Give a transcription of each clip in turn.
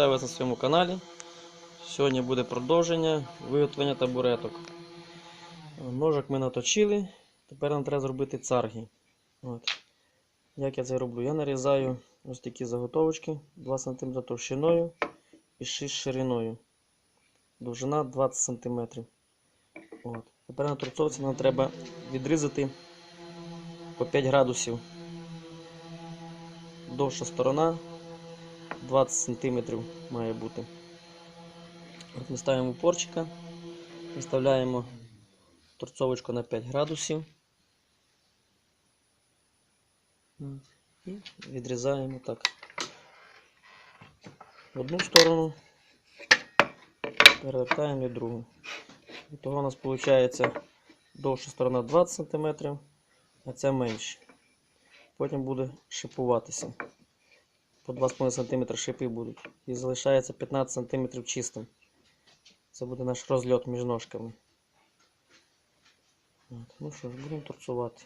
Вітаю вас на своєму каналі. Сьогодні буде продовження виготовлення табуреток. Ножик ми наточили, тепер нам треба зробити царги. От. Як я це роблю? Я нарізаю ось такі заготовочки 2 см товщиною і 6 шириною. Довжина 20 см. От. Тепер на торцовці нам треба відрізати по 5 градусів. Довша сторона 20 см має бути. От ми ставимо порчика, виставляємо торцовочку на 5 градусів. І відрізаємо так. В одну сторону, перевертаємо і другу. І того у нас виходить довша сторона 20 см, а ця менше. Потім буде шипуватися. По 2,5 см шипи будуть. І залишається 15 см чистим. Це буде наш розльот між ножками. От. Ну що ж, будемо торцувати.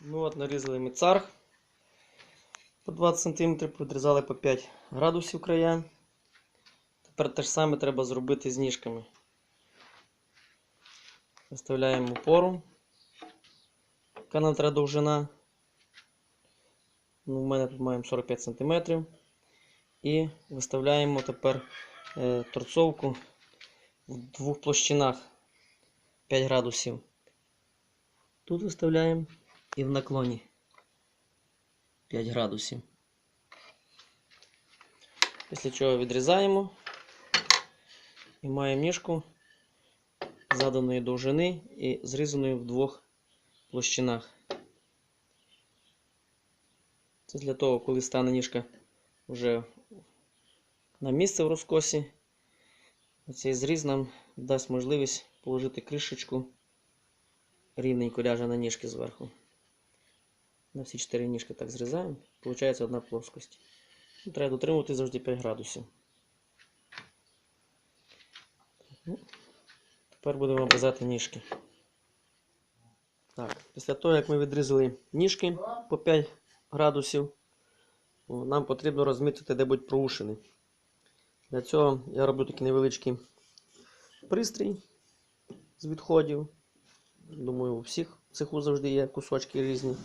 Ну от нарізали ми царг. По 20 см підрізали по 5 градусів края. Тепер те ж саме треба зробити з ніжками. Виставляємо опору. Яка нам треба довжина. Ну, У мене тут маємо 45 см. І виставляємо тепер е, торцовку в двох площинах 5 градусів. Тут виставляємо і в наклоні 5 градусів. Після чого відрізаємо і маємо ніжку заданої довжини і зрізаної в двох площинах. Це для того, коли стане ніжка вже на місце в розкосі. Цей зріз нам дасть можливість положити кришечку рівненько ляже на ніжки зверху. На всі чотири ніжки так зрізаємо. Получається одна плоскость. Ну, Треба дотримувати завжди 5 градусів. Ну, Тепер будемо обрізати ніжки. Так, після того, як ми відрізали ніжки по 5 градусів, нам потрібно розмітити, де будуть проушини. Для цього я роблю такий невеличкий пристрій з відходів. Думаю, у всіх цеху завжди є кусочки різні.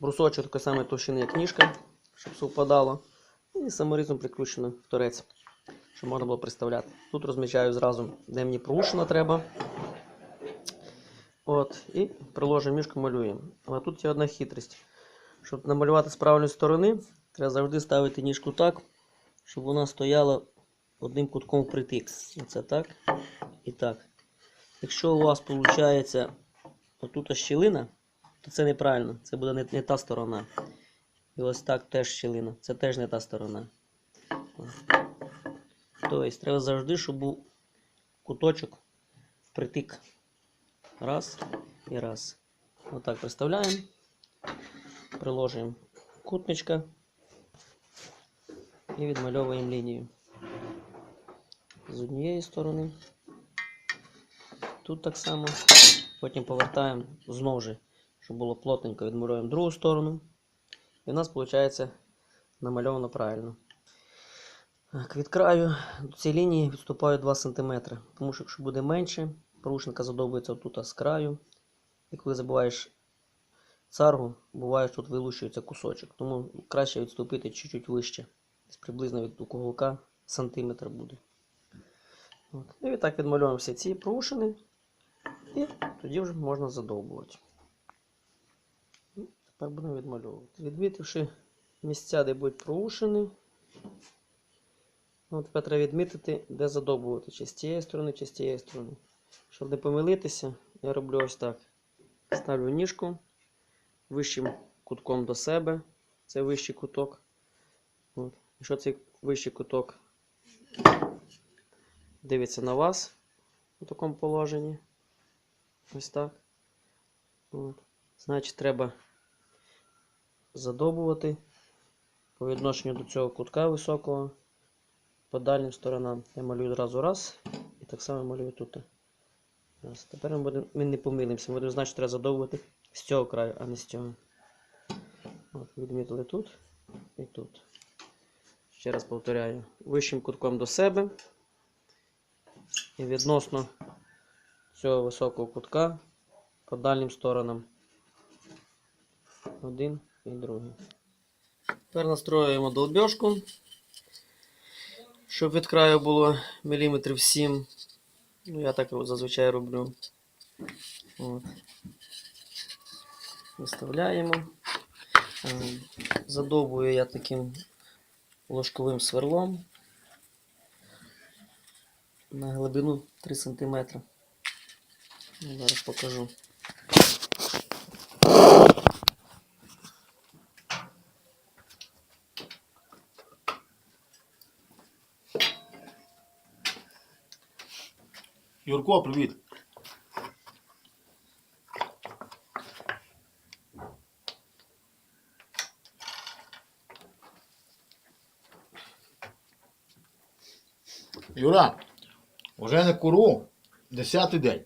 Брусочок такої самої товщини, як ніжка, щоб совпадало. І саморізом прикручено в торець, щоб можна було представляти. Тут розмічаю зразу, де мені проушина треба. От, І приложимо мішку малюємо. Але тут є одна хитрість. Щоб намалювати з правильної сторони, треба завжди ставити ніжку так, щоб вона стояла одним кутком впритик. Оце так і так. Якщо у вас виходить отут щілина, то це неправильно. Це буде не, не та сторона. І ось так теж щілина. Це теж не та сторона. Тобто треба завжди, щоб був куточок впритик. Раз і раз. Отак представляємо. Приложуємо кутничка і відмальовуємо лінію. З однієї сторони. Тут так само. Потім повертаємо знову ж, щоб було плотненько, відмалюємо другу сторону. І в нас виходить намальовано правильно. Так, від краю до цієї лінії відступаю 2 см. Тому що якщо буде менше, порушенка задовбується отут з краю. І коли забуваєш царгу, буває, що тут вилущується кусочок. Тому краще відступити чуть-чуть вище. Десь приблизно від уголка сантиметр буде. От. І відтак відмальовуємо всі ці проушини. І тоді вже можна задовбувати. Ну, Тепер будемо відмальовувати. Відмітивши місця, де будуть проушини. Ну, тепер треба відмітити, де задовбувати. Чи з цієї сторони, чи з цієї сторони. Щоб не помилитися, я роблю ось так. Ставлю ніжку вищим кутком до себе. Це вищий куток. От. Якщо цей вищий куток дивиться на вас у такому положенні. Ось так. От. Значить, треба задобувати по відношенню до цього кутка високого по дальнім сторонам. Я малюю одразу раз і так само малюю тут. Раз. Тепер ми, будемо, ми не помилимося, ми будемо знати, що треба задовбувати з цього краю, а не з цього. От, відмітили тут і тут. Ще раз повторяю, вищим кутком до себе. І відносно цього високого кутка по дальнім сторонам. Один і другий. Тепер настроюємо долбьошку, щоб від краю було міліметрів 7. Ну, я так зазвичай роблю. От. Виставляємо. Е, Задовбую я таким ложковим сверлом на глибину 3 см. Зараз покажу. Юрко, привіт. Юра, вже не куру, десятий день.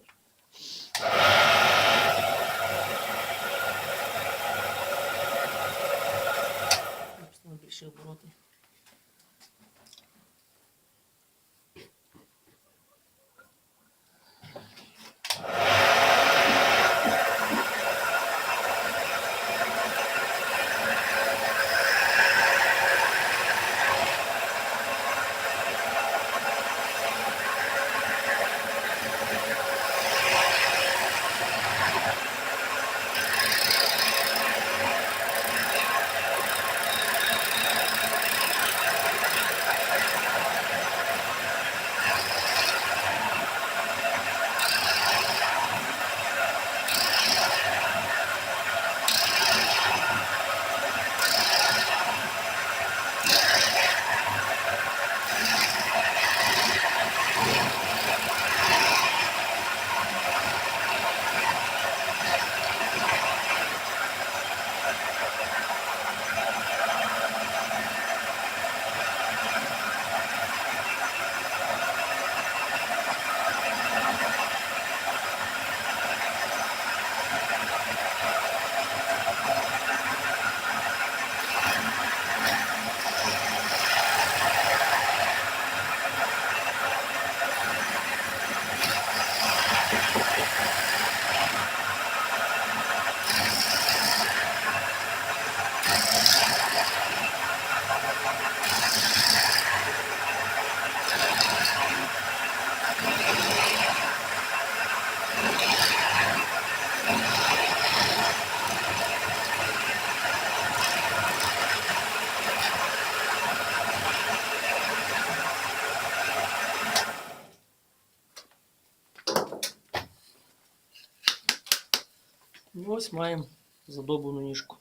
Ось маємо задобану ніжку.